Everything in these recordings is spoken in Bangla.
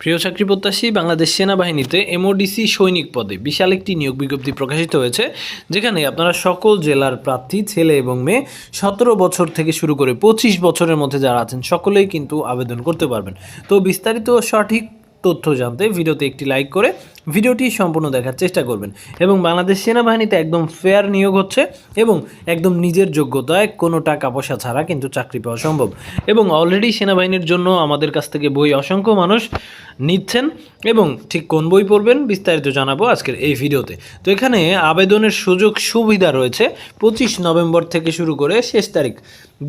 প্রিয় চাকরি প্রত্যাশী বাংলাদেশ সেনাবাহিনীতে এমওডিসি সৈনিক পদে বিশাল একটি নিয়োগ বিজ্ঞপ্তি প্রকাশিত হয়েছে, যেখানে আপনারা সকল জেলার প্রার্থী, ছেলে এবং মেয়ে, সতেরো বছর থেকে শুরু করে পঁচিশ বছরের মধ্যে যারা আছেন, সকলেই কিন্তু আবেদন করতে পারবেন। তো বিস্তারিত সঠিক তথ্য জানতে ভিডিওতে একটি লাইক করে ভিডিওটি সম্পূর্ণ দেখার চেষ্টা করবেন। এবং বাংলাদেশ সেনাবাহিনীতে একদম ফেয়ার নিয়োগ হচ্ছে এবং একদম নিজের যোগ্যতায় কোনো টাকা পয়সা ছাড়া কিন্তু চাকরি পাওয়া সম্ভব। এবং অলরেডি সেনাবাহিনীর জন্য আমাদের কাছ থেকে বই অসংখ্য মানুষ নিচ্ছেন এবং ঠিক কোন বই পড়বেন বিস্তারিত জানাব আজকের এই ভিডিওতে। তো এখানে আবেদনের সুযোগ সুবিধা রয়েছে পঁচিশ নভেম্বর থেকে শুরু করে শেষ তারিখ,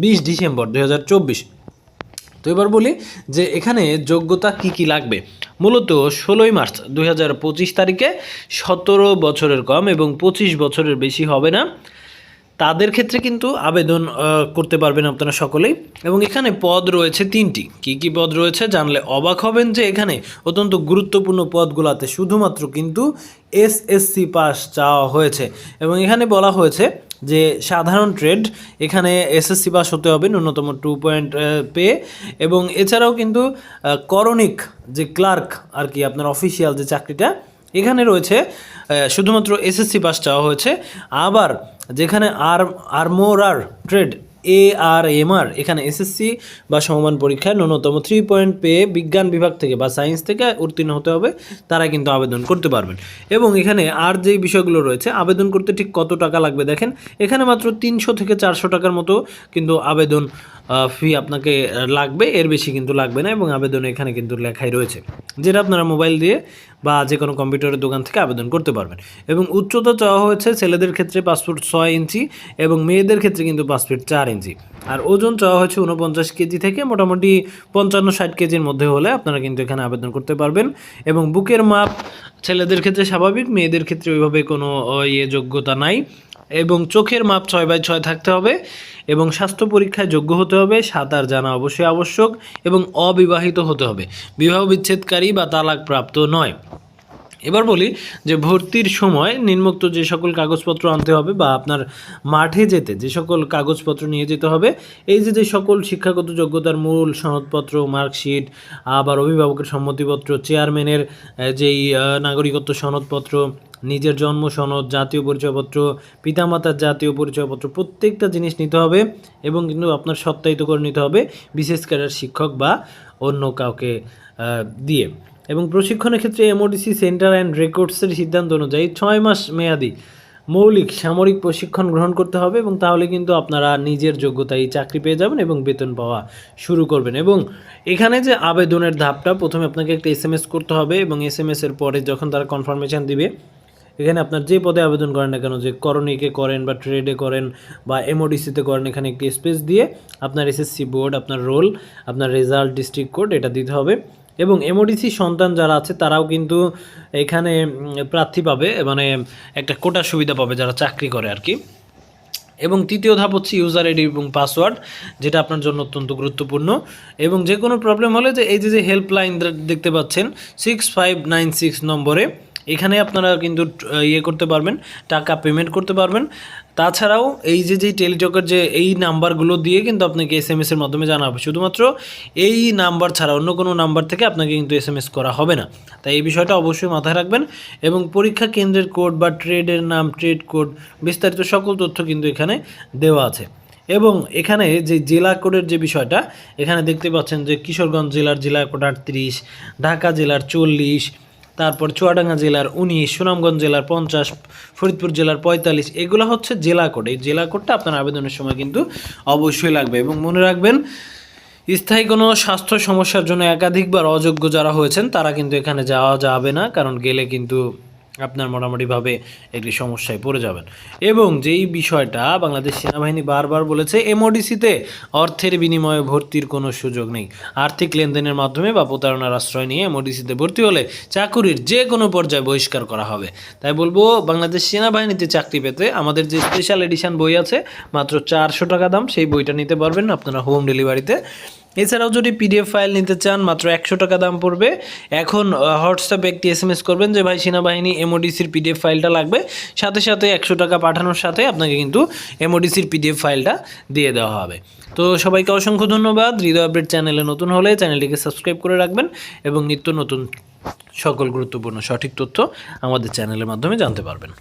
বিশ ডিসেম্বর দু হাজার চব্বিশ। তো এবার বলি যে এখানে যোগ্যতা কি কি লাগবে। মূলত ষোলোই মার্চ দুই হাজার পঁচিশ তারিখে সতেরো বছরের কম এবং পঁচিশ বছরের বেশি হবে না। তাদের ক্ষেত্রে কিন্তু আবেদন করতে পারবেন আপনারা সকলেই। এবং এখানে পদ রয়েছে তিনটি। কি কি পদ রয়েছে জানলে অবাক হবেন যে এখানে অত্যন্ত গুরুত্বপূর্ণ পদগুলোতে শুধুমাত্র কিন্তু এসএসসি পাস চাওয়া হয়েছে। এবং এখানে বলা হয়েছে যে সাধারণ ট্রেড, এখানে এসএসসি পাস হতে হবে ন্যূনতম টু পয়েন্ট পে এবং এছাড়াও কিন্তু করণিক যে ক্লার্ক আর কি আপনার অফিসিয়াল যে চাকরিটা, এখানে রয়েছে শুধুমাত্র এসএসসি পাস চাওয়া হয়েছে। আবার যেখানে আর আরমোরার ট্রেড এ আর এম আর এখানে এসএসসি বা সমমান পরীক্ষায় ন্যূনতম থ্রি পয়েন্ট পেয়ে বিজ্ঞান বিভাগ থেকে বা সায়েন্স থেকে উত্তীর্ণ হতে হবে, তারা কিন্তু আবেদন করতে পারবেন। এবং এখানে আর যেই বিষয়গুলো রয়েছে, আবেদন করতে ঠিক কত টাকা লাগবে দেখেন, এখানে মাত্র তিনশো থেকে চারশো টাকার মতো কিন্তু আবেদন ফি আপনাকে লাগবে, এর বেশি কিন্তু লাগবে না এবং আবেদন এখানে কিন্তু লেখাই রয়েছে। যেটা আপনারা মোবাইল দিয়ে বা যে কোনো কম্পিউটারের দোকান থেকে আবেদন করতে পারবেন। এবং উচ্চতা চাওয়া হয়েছে ছেলেদের ক্ষেত্রে পাসপোর্ট ছয় ইঞ্চি এবং মেয়েদের ক্ষেত্রে কিন্তু পাসপোর্ট চার ইঞ্চি। আর ওজন চাওয়া হয়েছে উনপঞ্চাশ কেজি থেকে মোটামুটি পঞ্চান্ন ষাট কেজির মধ্যে হলে আপনারা কিন্তু এখানে আবেদন করতে পারবেন। এবং বুকের মাপ ছেলেদের ক্ষেত্রে স্বাভাবিক, মেয়েদের ক্ষেত্রে ওইভাবে কোনো ইয়ে যোগ্যতা নাই। এবং চোখের মাপ ছয় বাই ছয় থাকতে হবে এবং স্বাস্থ্য পরীক্ষায় যোগ্য হতে হবে, সাঁতার জানা অবশ্যই আবশ্যক এবং অবিবাহিত হতে হবে। বিবাহ বিচ্ছেদকারী বা তালাক প্রাপ্ত নয়। এবার বলি যে ভর্তির সময় নিম্নোক্ত যে সকল কাগজপত্র আনতে হবে বা আপনার মাঠে যেতে যে সকল কাগজপত্র নিয়ে যেতে হবে, এই যে যে সকল শিক্ষাগত যোগ্যতার মূল সনদপত্র, মার্কশিট, আবার অভিভাবকের সম্মতিপত্র, চেয়ারম্যানের যেই নাগরিকত্ব সনদপত্র নিজের জন্ম, সনদ, জাতীয় পরিচয়পত্র, পিতামাতার জাতীয় পরিচয়পত্র, প্রত্যেকটা জিনিস নিতে হবে এবং কিন্তু আপনার সত্যায়িত করে নিতে হবে, বিশেষ ক্যাডার শিক্ষক বা অন্য কাউকে দিয়ে। এবং প্রশিক্ষণের ক্ষেত্রে এমওডিসি সেন্টার অ্যান্ড রেকর্ডসের সিদ্ধান্ত অনুযায়ী ছয় মাস মেয়াদি মৌলিক সামরিক প্রশিক্ষণ গ্রহণ করতে হবে এবং তাহলে কিন্তু আপনারা নিজের যোগ্যতায় চাকরি পেয়ে যাবেন এবং বেতন পাওয়া শুরু করবেন। এবং এখানে যে আবেদনের ধাপটা, প্রথমে আপনাকে একটা এস করতে হবে এবং এস এর পরে যখন তারা কনফার্মেশন দিবে এখানে আপনার যে পদে আবেদন করেন না কেন, যে করণিকে করেন বা ট্রেডে করেন বা এমওডিসিতে করেন, এখানে একটি স্পেস দিয়ে আপনার এসএসসি বোর্ড আপনার রোল আপনার রেজাল্ট ডিস্ট্রিক্ট কোড এটা দিতে হবে। এবং এমওডিসি সন্তান যারা আছে, তারাও কিন্তু এখানে প্রার্থী পাবে মানে একটা কোটা সুবিধা পাবে যারা চাকরি করে আর কি। এবং তৃতীয় ধাপ হচ্ছে ইউজার আইডি এবং পাসওয়ার্ড যেটা আপনার জন্য অত্যন্ত গুরুত্বপূর্ণ। এবং যে কোনো প্রবলেম হলে যে, এই যে যে হেল্পলাইন দেখতে পাচ্ছেন সিক্স ফাইভ নাইন সিক্স নম্বরে। এখানে আপনারা কিন্তু ইয়ে করতে পারবেন, টাকা পেমেন্ট করতে পারবেন। তাছাড়াও এই যে যে টেলিটকের যে এই নাম্বারগুলো দিয়ে কিন্তু আপনাকে এস এম এসের মাধ্যমে জানা হবে শুধুমাত্র এই নাম্বার ছাড়া অন্য কোনো নাম্বার থেকে আপনাকে কিন্তু এস এম এস করা হবে না। তাই এই বিষয়টা অবশ্যই মাথায় রাখবেন এবং পরীক্ষা কেন্দ্রের কোড বা ট্রেডের নাম ট্রেড কোড বিস্তারিত সকল তথ্য কিন্তু এখানে দেওয়া আছে। এবং এখানে যে জেলা কোডের যে বিষয়টা, এখানে দেখতে পাচ্ছেন যে কিশোরগঞ্জ জেলার জেলা কোড আটত্রিশ, ঢাকা জেলার চল্লিশ তারপর চুয়াডাঙ্গা জেলার উনিশ, সুনামগঞ্জ জেলার পঞ্চাশ, ফরিদপুর জেলার পঁয়তাল্লিশ, এগুলো হচ্ছে জেলা কোড। এই জেলা কোডটা আপনার আবেদনের সময় কিন্তু অবশ্যই লাগবে এবং মনে রাখবেন, স্থায়ী কোনো স্বাস্থ্য সমস্যার জন্য একাধিকবার অযোগ্য যারা হয়েছেন, তারা কিন্তু এখানে যাওয়া যাবে না, কারণ গেলে কিন্তু আপনার মোটামুটিভাবে একটি সমস্যায় পড়ে যাবেন। এবং যেই বিষয়টা বাংলাদেশ সেনাবাহিনী বারবার বলেছে, এমওডিসিতে অর্থের বিনিময়ে ভর্তির কোনো সুযোগ নেই। আর্থিক লেনদেনের মাধ্যমে বা প্রতারণার আশ্রয় নিয়ে এমওডিসিতে ভর্তি হলে চাকুরির যে কোনো পর্যায়ে বহিষ্কার করা হবে। তাই বলব, বাংলাদেশ সেনাবাহিনীতে চাকরি পেতে আমাদের যে স্পেশাল এডিশন বই আছে, মাত্র চারশো টাকা দাম, সেই বইটা নিতে পারবেন আপনারা হোম ডেলিভারিতে এছাড়াও যদি পিডিএফ ফাইল নিতে চান, মাত্র একশো টাকা দাম পড়বে। এখন হোয়াটসঅ্যাপে একটি এস এম এস করবেন যে, ভাই, সেনাবাহিনী এমওডিসির পিডিএফ ফাইলটা লাগবে। সাথে সাথে একশো টাকা পাঠানোর সাথে আপনাকে কিন্তু এমওডিসির পিডিএফ ফাইলটা দিয়ে দেওয়া হবে। তো সবাইকে অসংখ্য ধন্যবাদ। হৃদয় আপডেট চ্যানেলে নতুন হলে চ্যানেলটিকে সাবস্ক্রাইব করে রাখবেন এবং নিত্য নতুন সকল গুরুত্বপূর্ণ সঠিক তথ্য আমাদের চ্যানেলের মাধ্যমে জানতে পারবেন।